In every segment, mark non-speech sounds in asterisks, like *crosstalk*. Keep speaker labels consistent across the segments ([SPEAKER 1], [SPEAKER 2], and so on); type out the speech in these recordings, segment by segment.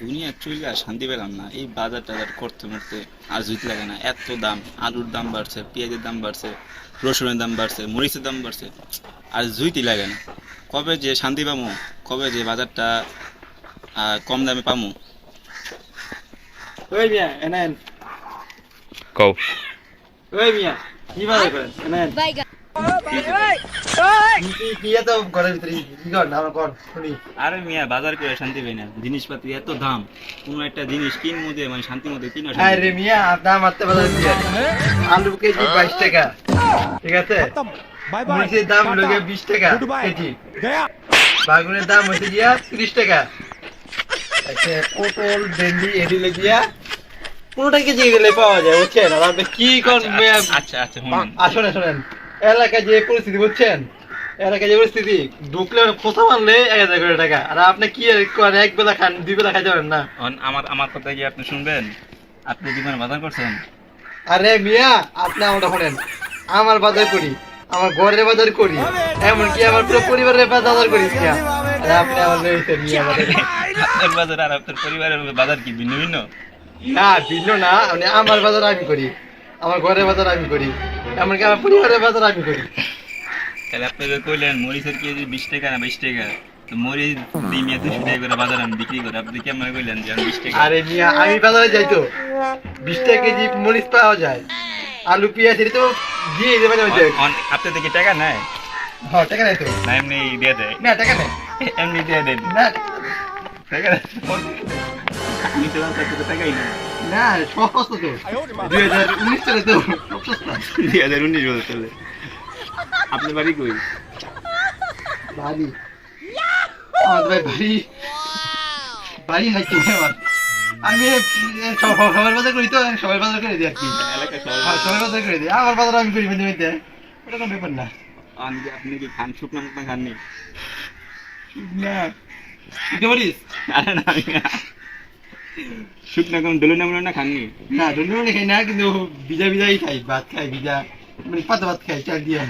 [SPEAKER 1] দুনিয়া চুইলা শান্তি পেলাম না এই বাজার টাজার করতে মরতে আর জুইতে লাগে না। এত দাম আলুর দাম বাড়ছে পেঁয়াজের দাম বাড়ছে রসুনের দাম বাড়ছে মরিচের দাম বাড়ছে আর জুইতি লাগে না। কবে যে শান্তি পামু কবে যে বাজারটা আহ, কম দামে পামু।
[SPEAKER 2] ওই মিয়া এনেন।
[SPEAKER 3] কও।
[SPEAKER 2] ওই মিয়া কি বাজার করেন? এনেন।
[SPEAKER 1] আরে মিয়া বাজার করে শান্তি পাই না। জিনিসপাতি এত দাম। কোনো একটা জিনিস কিন মধ্যে মানে শান্তি মধ্যে কিনা
[SPEAKER 2] হ্যাঁ রে মিয়া দাম মারতে বাজার আলু কেজি বাইশ টাকা। ঠিক আছে? মরিচের দাম লোকে বিশ টাকা কেজি। বাগুনের দাম হয়েছে গিয়া তিরিশ টাকা। আচ্ছা, পটল ভেন্ডি এটি গিয়া কোনোটা কেজি গেলে পাওয়া যায়? বুঝছেন? আর আপনি কি কোন
[SPEAKER 1] আচ্ছা আচ্ছা শুনুন।
[SPEAKER 2] আসলে শোনেন। এলাকায় যে পরিস্থিতি বুঝছেন? এলাকায় যে পরিস্থিতি ঢুকলে খোঁচা মারলে এক হাজার করে টাকা। আর আপনি কি করেন এক বেলা খান দুই বেলা খাইতে পারেন না।
[SPEAKER 1] আমার আমার কথা কি আপনি শুনবেন? আপনি জীবনে বাজার করছেন?
[SPEAKER 2] আরে মিয়া আপনি আমারটা শোনেন। আমার বাজার করি আমার ঘরের বাজার করি এমনকি আমার পুরো পরিবারের বাজার করি মিয়া। আর আপনি আমার মিয়া।
[SPEAKER 1] আপনার বাজার আর আপনার পরিবারের বাজার কি ভিন্ন ভিন্ন?
[SPEAKER 2] না ভিন্ন না মানে আমার বাজার আমি করি আমার ঘরের বাজার আমি করি। এমনকি আমার পরিবারের বাজার আমি করি।
[SPEAKER 1] তাহলে আপনি যে কইলেন মরিচের কেজি বিশ টাকা না বাইশ টাকা? তো মরিচ দিই মিয়া দুশো টাকা করে বাজার আমি বিক্রি করি। আপনি কেমন কইলেন যে আমি বিশ টাকা?
[SPEAKER 2] আরে মিয়া আমি বাজারে যাই তো। বিশ টাকা কেজি মরিচ পাওয়া যায়। আলু পেঁয়াজ এটা তো দিয়ে দেবে মাঝে মাঝে
[SPEAKER 1] অন- অন- আপনি দেখি টাকা নেয়?
[SPEAKER 2] হ্যাঁ টাকা নেই তো।
[SPEAKER 1] না এমনি দিয়ে দেয়।
[SPEAKER 2] না টাকা
[SPEAKER 1] এমনি দিয়ে দেয়।
[SPEAKER 2] না।
[SPEAKER 1] টাকা নেয়। আমি তো আপনার টাকাই না
[SPEAKER 2] না সব সস্তা তো। দুই হাজার উনিশ সালে তো সস্তা
[SPEAKER 1] দুই হাজার উনিশ আপনার বাড়ি কই?
[SPEAKER 2] বাড়ি। আমাদের ভাই বাড়ি বাড়ি হাইতে আমার। আমি সবার বাজার করি তো সবার বাজার করে দিই আর কি।
[SPEAKER 1] এলাকা
[SPEAKER 2] হ্যাঁ, সবার বাজার করে দিই। আমার বাজার আমি করি মধ্যে ওটা কোনো ব্যাপার না।
[SPEAKER 1] আপনি কি খান শুকনো মুকনা খাননি?
[SPEAKER 2] না। দিতে পারিস?
[SPEAKER 1] আরে না। শুকনো কোন ডলে নামলো না খাননি
[SPEAKER 2] না ধন্যবাদ খাই না কিন্তু ভিজা ভিজাই খাই ভাত খাই ভিজা মানে পাতা ভাত খাই চাল দিয়ে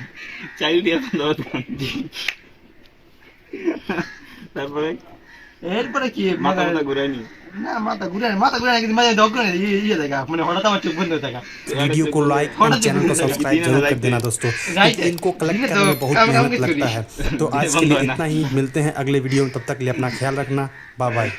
[SPEAKER 1] চাই দিয়ে দাওয়াত খান তারপরে
[SPEAKER 2] এরপরে কি
[SPEAKER 1] মাথা
[SPEAKER 2] মাথা
[SPEAKER 1] মাথা ঘুরায়নি
[SPEAKER 2] না মাথা ঘুরে না, মাথা ঘুরে না, কিন্তু মাঝে দগ করে ইয়ে ইয়ে দেখা মানে হঠাৎ আমার चुप बंद होता का
[SPEAKER 4] वीडियो को लाइक और चैनल को सब्सक्राइब जरूर कर देना दोस्तों
[SPEAKER 2] Right है।
[SPEAKER 4] इनको कलेक्ट
[SPEAKER 2] इन्हें
[SPEAKER 4] करने में
[SPEAKER 2] तो
[SPEAKER 4] बहुत
[SPEAKER 2] काम- काम
[SPEAKER 4] मेहनत
[SPEAKER 2] की
[SPEAKER 4] लगता
[SPEAKER 2] चोरी।
[SPEAKER 4] है तो आज *laughs* के लिए इतना ही मिलते हैं अगले वीडियो में तब तक के लिए अपना ख्याल रखना बाय बाय